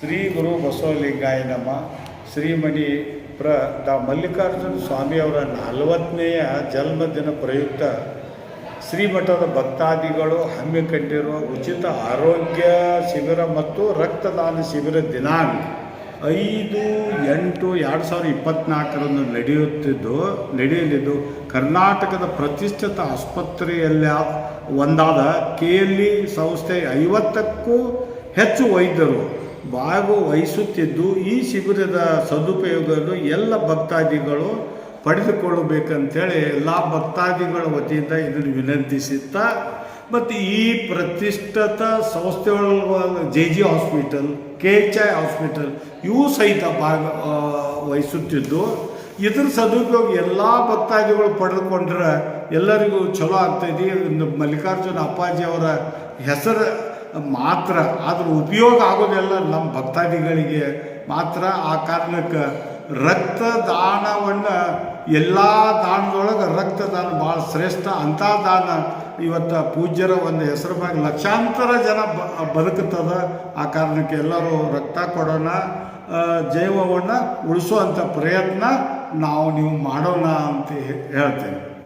ಶ್ರೀ ಗುರು ಬಸವಲಿಂಗಾಯ ನಮ. ಶ್ರೀಮಣಿ ಪ್ರ ದ ಮಲ್ಲಿಕಾರ್ಜುನ ಸ್ವಾಮಿಯವರ ನಲವತ್ತನೆಯ ಜನ್ಮದಿನ ಪ್ರಯುಕ್ತ ಶ್ರೀಮಠದ ಭಕ್ತಾದಿಗಳು ಹಮ್ಮಿಕೊಂಡಿರುವ ಉಚಿತ ಆರೋಗ್ಯ ಶಿಬಿರ ಮತ್ತು ರಕ್ತದಾನ ಶಿಬಿರ ದಿನಾಂಕ ಐದು ಎಂಟು ಎರಡು ಸಾವಿರದ ಇಪ್ಪತ್ತ್ನಾಲ್ಕರಂದು ನಡೆಯುತ್ತಿದ್ದು, ನಡೆಯಲಿದ್ದು ಕರ್ನಾಟಕದ ಪ್ರತಿಷ್ಠಿತ ಆಸ್ಪತ್ರೆಯಲ್ಲಿ ಒಂದಾದ ಕೆ ಎಲ್ ಇ ಸಂಸ್ಥೆ ಐವತ್ತಕ್ಕೂ ಹೆಚ್ಚು ವೈದ್ಯರು ಭಾಗವಹಿಸುತ್ತಿದ್ದು ಈ ಶಿಬಿರದ ಸದುಪಯೋಗವನ್ನು ಎಲ್ಲ ಭಕ್ತಾದಿಗಳು ಪಡೆದುಕೊಳ್ಳಬೇಕಂತೇಳಿ ಎಲ್ಲ ಭಕ್ತಾದಿಗಳ ವತಿಯಿಂದ ಇದನ್ನು ವಿನಂತಿಸುತ್ತಾ ಮತ್ತು ಈ ಪ್ರತಿಷ್ಠಿತ ಸಂಸ್ಥೆಗಳ J G hospital, K H I hospital, ಇವು ಸಹಿತ ಭಾಗ ವಹಿಸುತ್ತಿದ್ದು ಇದ್ರ ಸದುಪಯೋಗ ಎಲ್ಲ ಭಕ್ತಾದಿಗಳು ಪಡೆದುಕೊಂಡ್ರೆ ಎಲ್ಲರಿಗೂ ಚಲೋ ಆಗ್ತಾಯಿದೆ ಮಲ್ಲಿಕಾರ್ಜುನ ಅಪ್ಪಾಜಿ ಅವರ ಹೆಸರು ಮಾತ್ರ ಅದ್ರ ಉಪಯೋಗ ಆಗೋದೆಲ್ಲ ನಮ್ಮ ಭಕ್ತಾದಿಗಳಿಗೆ ಮಾತ್ರ ಆ ಕಾರಣಕ್ಕೆ ರಕ್ತದಾನವನ್ನು ಎಲ್ಲ ದಾನದೊಳಗೆ ರಕ್ತದಾನ ಭಾಳ ಶ್ರೇಷ್ಠ ಅಂಥ ದಾನ ಇವತ್ತು ಪೂಜ್ಯರ ಒಂದು ಹೆಸರು ಮ್ಯಾಗ ಲಕ್ಷಾಂತರ ಜನ ಬ, ಬದುಕುತ್ತದ. ಆ ಕಾರಣಕ್ಕೆ ಎಲ್ಲರೂ ರಕ್ತ ಕೊಡೋಣ ಜೈವವನ್ನು ಉಳಿಸೋ ಪ್ರಯತ್ನ ನಾವು ನೀವು ಮಾಡೋಣ ಅಂತ ಹೇಳ್ತೇನೆ.